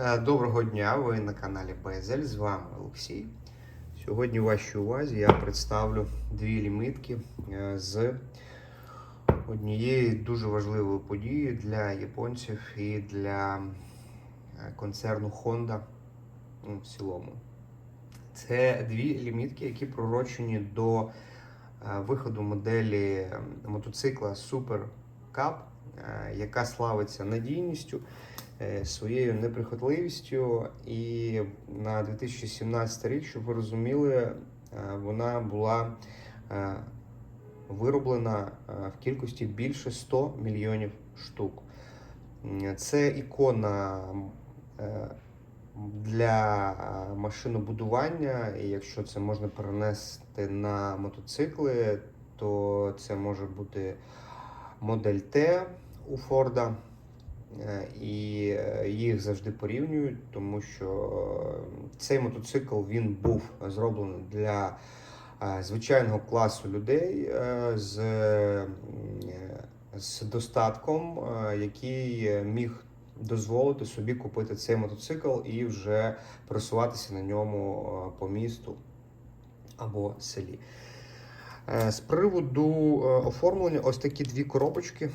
Е, Доброго дня, ви на каналі Безель. З вами Олексій. Сьогодні в вашій увазі я представлю дві лімитки е, з однієї дуже важливої події для японців і для е, концерну Honda ну, в цілому. Це дві лімітки, які пророчені до виходу моделі мотоцикла Super Cup, яка славиться надійністю е, своєю неприхотливістю. І на 2017 рік, щоб ви розуміли, е, вона була е, вироблена е, в кількості більше 100 мільйонів штук. Це ікона е, для е, машинобудування, і якщо це можна перенести на мотоцикли, то це може бути модель Т у Форда. Е, І е, їх завжди порівнюють, тому що е, цей мотоцикл він був зроблений для звичайного класу людей з, з достатком, який міг дозволити собі купити цей мотоцикл і вже пересуватися на ньому по місту або селі. З приводу оформлення, ось такі дві коробочки.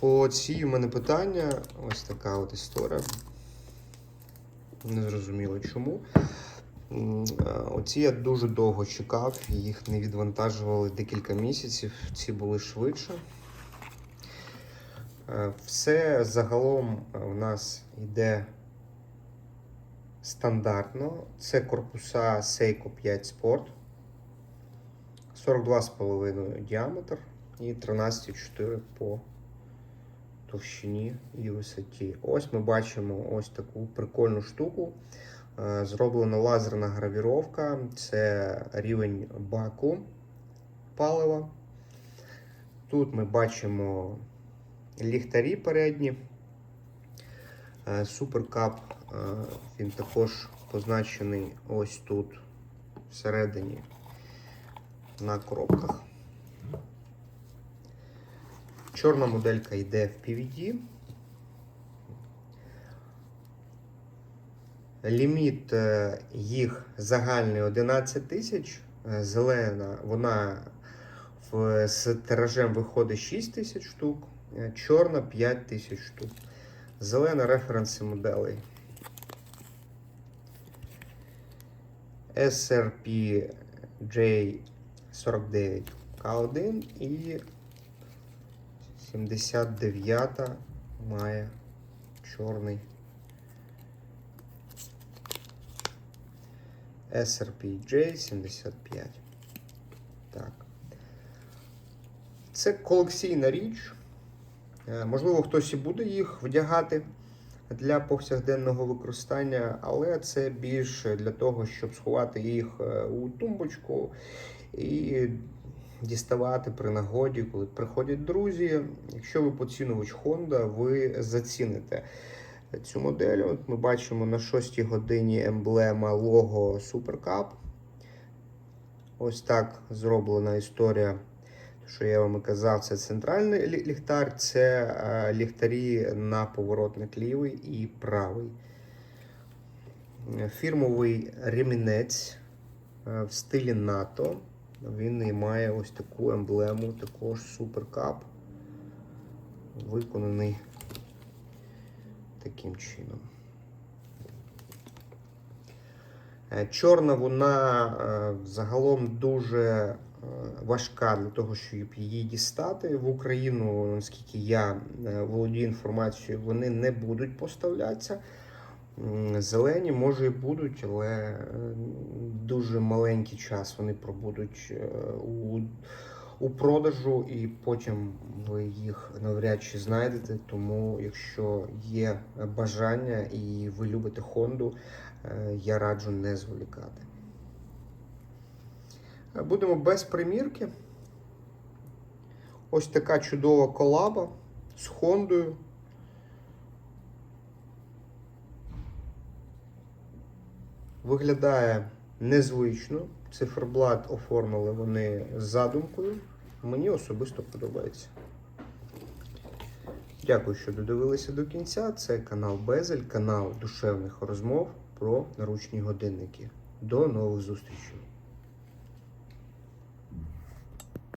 По цій у мене питання. Ось така от історія. Не зрозуміло чому. Е, Оці я дуже довго чекав, їх не відвантажували декілька місяців, ці були швидше. Е, Все загалом е, у нас йде стандартно. Це корпуса Seiko 5 Sport. 42,5 діаметр і 13,4 по товщині і висоті. Ось ми бачимо ось таку прикольну штуку. Е, Зроблена лазерна гравіровка. Це рівень баку палива. Тут ми бачимо ліхтарі передні. Е, Суперкап, е, він також позначений ось тут всередині на коробках. Чорна моделька йде в PVD. Ліміт е, їх загальний 11 тисяч. Е, Зелена, вона в, з тиражем виходить 6 тисяч штук, е, чорна 5 тисяч штук. Зелена референси моделей. SRP J49K1 і 79 має чорний SRPJ 75. Так. Це колекційна річ. Е, Можливо, хтось і буде їх вдягати для повсякденного використання, але це більше для того, щоб сховати їх е, у тумбочку і діставати при нагоді, коли приходять друзі. Якщо ви поцінувач Honda, ви заціните цю модель. От ми бачимо на 6 годині емблема лого Super Cup. Ось так зроблена історія. Що я вам і казав, це центральний ліхтар, це е, ліхтарі на поворотник лівий і правий. Фірмовий ремінець е, в стилі НАТО. Він і має ось таку емблему, також Cup. Виконаний таким чином. Е, Чорна вона е, загалом дуже е, важка для того, щоб її дістати в Україну, наскільки я володію інформацією, вони не будуть поставлятися. Зелені, може, і будуть, але е, дуже маленький час вони пробудуть е, у, у продажу, і потім ви їх навряд чи знайдете. Тому, якщо є бажання і ви любите Хонду, е, я раджу не зволікати. Будемо без примірки. Ось така чудова колаба з Хондою. Виглядає незвично. Циферблат оформили вони з задумкою. Мені особисто подобається. Дякую, що додивилися до кінця. Це канал Безель, канал душевних розмов про наручні годинники. До нових зустрічей!